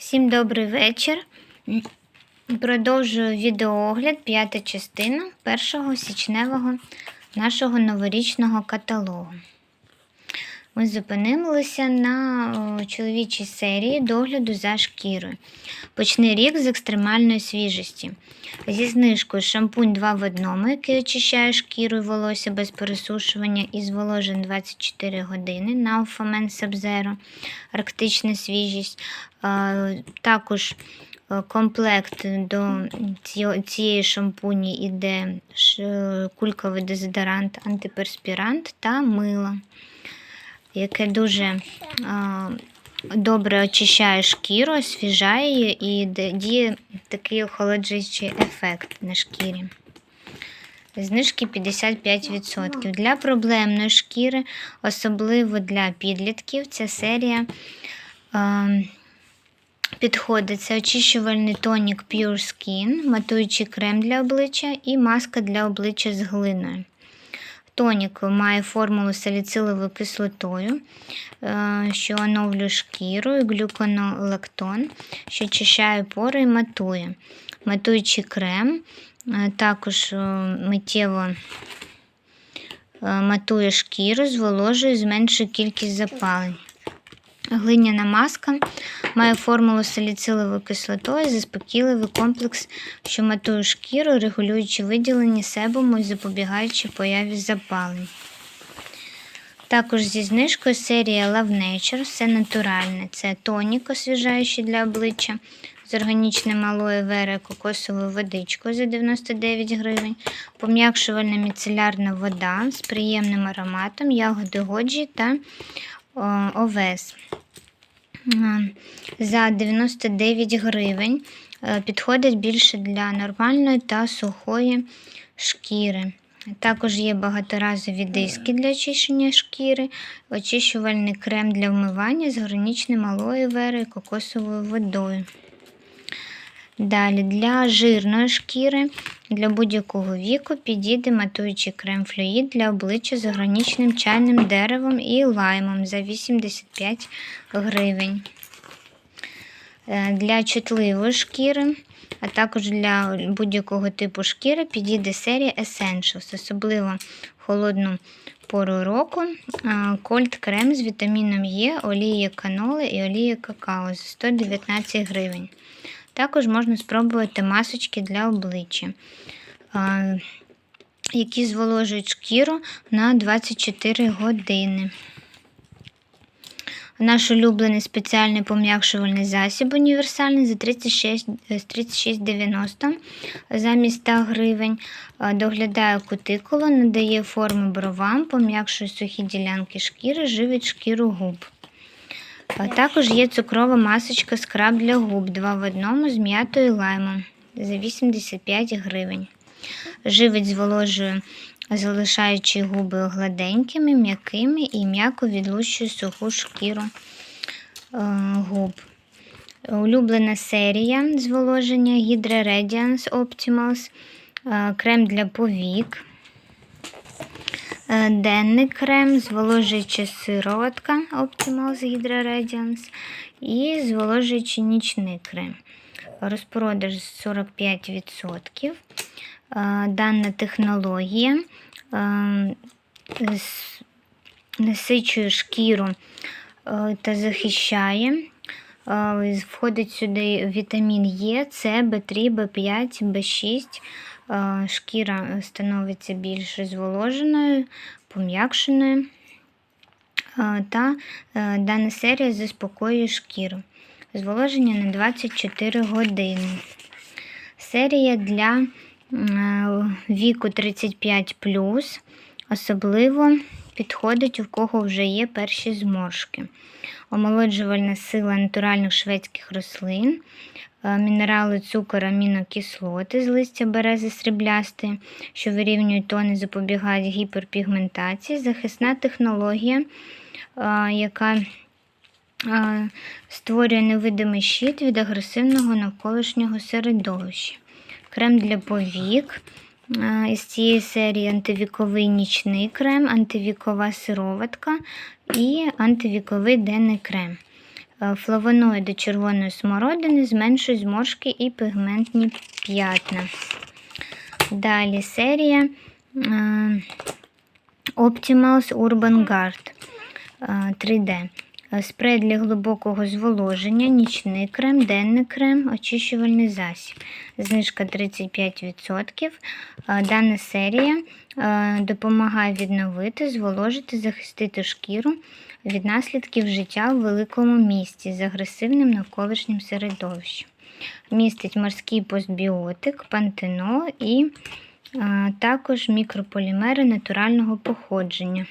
Всім добрий вечір. Продовжую відеоогляд, п'ята частина першого січневого нашого новорічного каталогу. Ми зупинилися на чоловічій серії догляду за шкірою. Почни рік з екстремальної свіжості. Зі знижкою шампунь 2 в одному, який очищає шкіру і волосся без пересушування і зволожень 24 години на Alphaman Sub-Zero, арктична свіжість. Також е, комплект до цієї шампуні йде кульковий дезодорант, антиперспірант та мило, яке дуже добре очищає шкіру, освіжає її і діє такий охолоджуючий ефект на шкірі. Знижки 55%. Для проблемної шкіри, особливо для підлітків, ця серія е, підходить. Це очищувальний тонік Pure Skin, матуючий крем для обличчя і маска для обличчя з глиною. Тонік має формулу саліциловою кислотою, е, що оновлює шкіру, глюконолактон, що очищає пори і матує. Матуючий крем е, також е, миттєво матує шкіру, зволожує, зменшує кількість запалень. Глиняна маска має формулу саліциловою кислотою, заспокійливий комплекс, що матує шкіру, регулюючи виділення себуму і запобігаючи появі запалень. Також зі знижкою серія Love Nature, все натуральне. Це тонік, освіжаючий для обличчя з органічним алоє вера кокосовою водичкою за 99 гривень, пом'якшувальна міцелярна вода з приємним ароматом, ягоди годжі та овес. За 99 гривень е, підходить більше для нормальної та сухої шкіри. Також є багаторазові диски для очищення шкіри, очищувальний крем для вмивання з гранічним алоє вери і кокосовою водою. Далі для жирної шкіри для будь-якого віку підійде матуючий крем флюїд для обличчя з органічним чайним деревом і лаймом за 85 гривень. Е, Для чутливої шкіри, а також для будь-якого типу шкіри підійде серія Essentials, особливо холодну пору року. Кольт крем з вітаміном Е, олією каноли і олією какао за 119 гривень. Також можна спробувати масочки для обличчя, які зволожують шкіру на 24 години. Наш улюблений спеціальний пом'якшувальний засіб універсальний за 36 з 36,90 замість 100 гривень. Доглядає кутикулу, надає форму бровам, пом'якшує сухі ділянки шкіри, живить шкіру губ. А також є цукрова масочка скраб для губ 2 в одному з м'ятою лаймом за 85 гривень. Живить зволожує, залишаючи губи гладенькими, м'якими і м'яко відлущує суху шкіру е, губ. Улюблена серія зволоження Hydra Radiance Optimals, е, крем для повік. Е, Денний крем, зволожуюча сироватка Optimal з Hydra і зволожуючий нічний крем. Розпродаж 45%. Е, Дана технологія е, насичує шкіру та захищає. Входить сюди вітамін Е, С, В3, В5, В6. Е, Шкіра становиться більш зволоженою, пом'якшеною. Е, Та е, дана серія заспокоює шкіру. Зволоження на 24 години. Серія для віку 35 особливо підходить, у кого вже є перші зморшки. Омолоджувальна сила натуральних шведських рослин, мінерали, цукор, амінокислоти з листя берези сріблястої, що вирівнюють тони, запобігають гіперпігментації, захисна технологія, е, яка е, створює невидимий щит від агресивного навколишнього середовища. Крем для повік. е, Із цієї серії антивіковий нічний крем, антивікова сироватка і антивіковий денний крем. Е, Флавоноїди червоної смородини зменшують зморшки і пігментні п'ятна. Далі серія е, Optimals Urban Guard е, 3D. Е, Спрей для глибокого зволоження, нічний крем, денний крем, очищувальний засіб. Знижка 35%. Е, Дана серія е, допомагає відновити, зволожити, захистити шкіру від наслідків життя в великому місті з агресивним навколишнім середовищем. Містить морський постбіотик, пантенол і також мікрополімери натурального походження.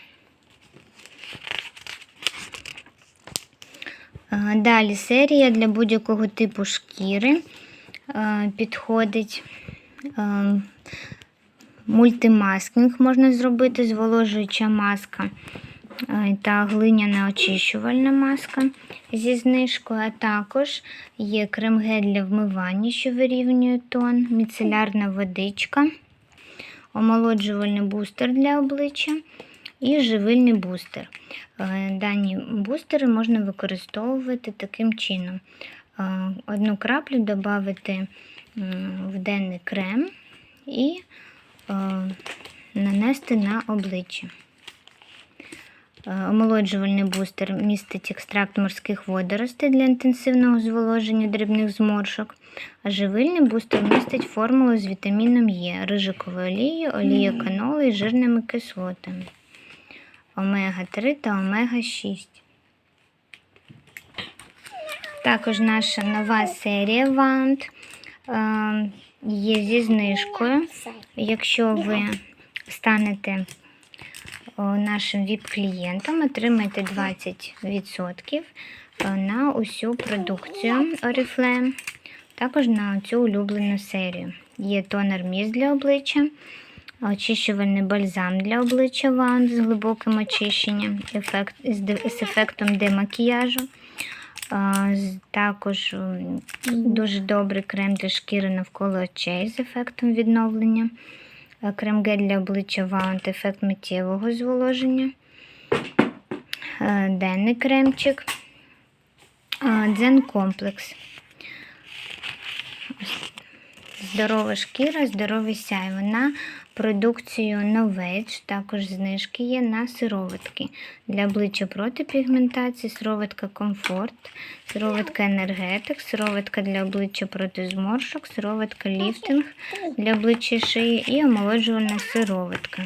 Далі серія для будь-якого типу шкіри е, підходить. Е, Мультимаскінг можна зробити, зволожуюча маска е, та глиняна очищувальна маска зі знижкою, а також є крем-гель для вмивання, що вирівнює тон, міцелярна водичка, омолоджувальний бустер для обличчя і живильний бустер. Е, Дані бустери можна використовувати таким чином. Е, Одну краплю додати в денний крем і е, нанести на обличчя. Омолоджувальний бустер містить екстракт морських водоростей для інтенсивного зволоження дрібних зморшок, а живильний бустер містить формулу з вітаміном Е, рижиковою олією, олією каноли і жирними кислотами омега-3 та омега-6. Також наша нова серія Вант е, є зі знижкою. Якщо ви станете нашим ВІП-клієнтом, отримаєте 20% на усю продукцію Oriflame, також на цю улюблену серію. Є тонер міст для обличчя, очищувальний бальзам для обличчя Вант з глибоким очищенням, ефект, з, ефектом демакіяжу. Також дуже добрий крем для шкіри навколо очей з ефектом відновлення. Е, Крем-гель для обличчя Ваунт, ефект миттєвого зволоження. Денний кремчик. Дзен комплекс. Здорова шкіра, здоровий сяйво. На продукцію Novage також знижки є на сироватки. Для обличчя проти пігментації, сироватка комфорт, сироватка енергетик, сироватка для обличчя проти зморшок, сироватка ліфтинг для обличчя шиї і омолоджувальна сироватка.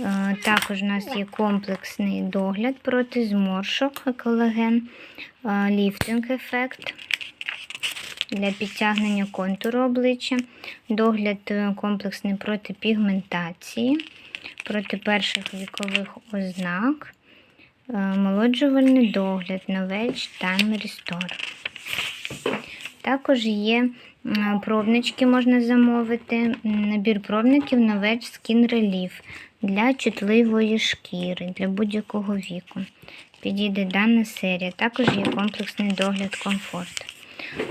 Е, Також у нас є комплексний догляд проти зморшок, колаген, е, ліфтинг ефект для підтягнення контуру обличчя, догляд е, комплексний проти пігментації, проти перших вікових ознак, е, молоджувальний догляд, Novage Time Restore. Також є пробнички, можна замовити. Набір пробників Novage Skin Relief для чутливої шкіри, для будь-якого віку. Підійде дана серія. Також є комплексний догляд комфорт.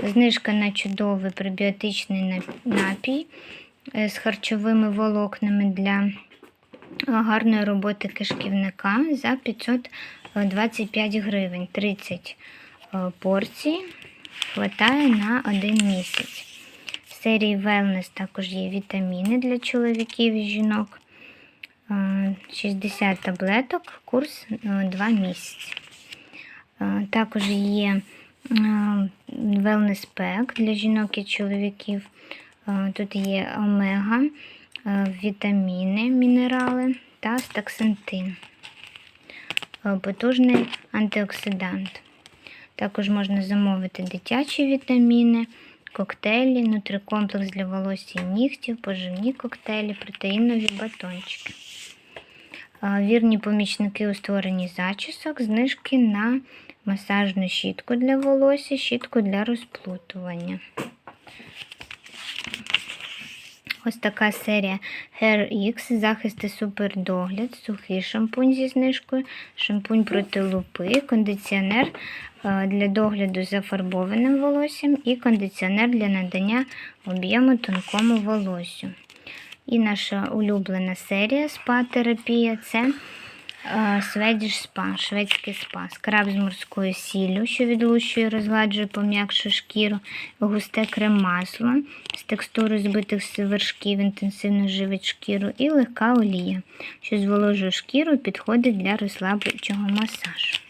Знижка на чудовий пребіотичний нап- напій е, з харчовими волокнами для е, гарної роботи кишківника за 525 гривень. 30 е, порцій хватає на один місяць. В серії Wellness також є вітаміни для чоловіків і жінок. Е, 60 таблеток, курс 2 місяці. Е, Також є е, wellness pack для жінок і чоловіків. Е, Тут є омега, е, вітаміни, мінерали та стаксантин. Е, Потужний антиоксидант. Також можна замовити дитячі вітаміни, коктейлі, нутрикомплекс для волосся і нігтів, поживні коктейлі, протеїнові батончики. Вірні помічники у створенні зачісок, знижки на масажну щітку для волосся, щітку для розплутування. Ось така серія Hair X, захист і супердогляд, сухий шампунь зі знижкою, шампунь проти лупи, кондиціонер е, для догляду за фарбованим волоссям і кондиціонер для надання об'єму тонкому волоссю. І наша улюблена серія спа-терапія це Сведіш спа, шведський спа, скраб з морською сіллю, що відлущує, розгладжує, пом'якшує шкіру, густе крем-масло з текстури збитих вершків, інтенсивно живить шкіру, і легка олія, що зволожує шкіру і підходить для розслаблюючого масажу.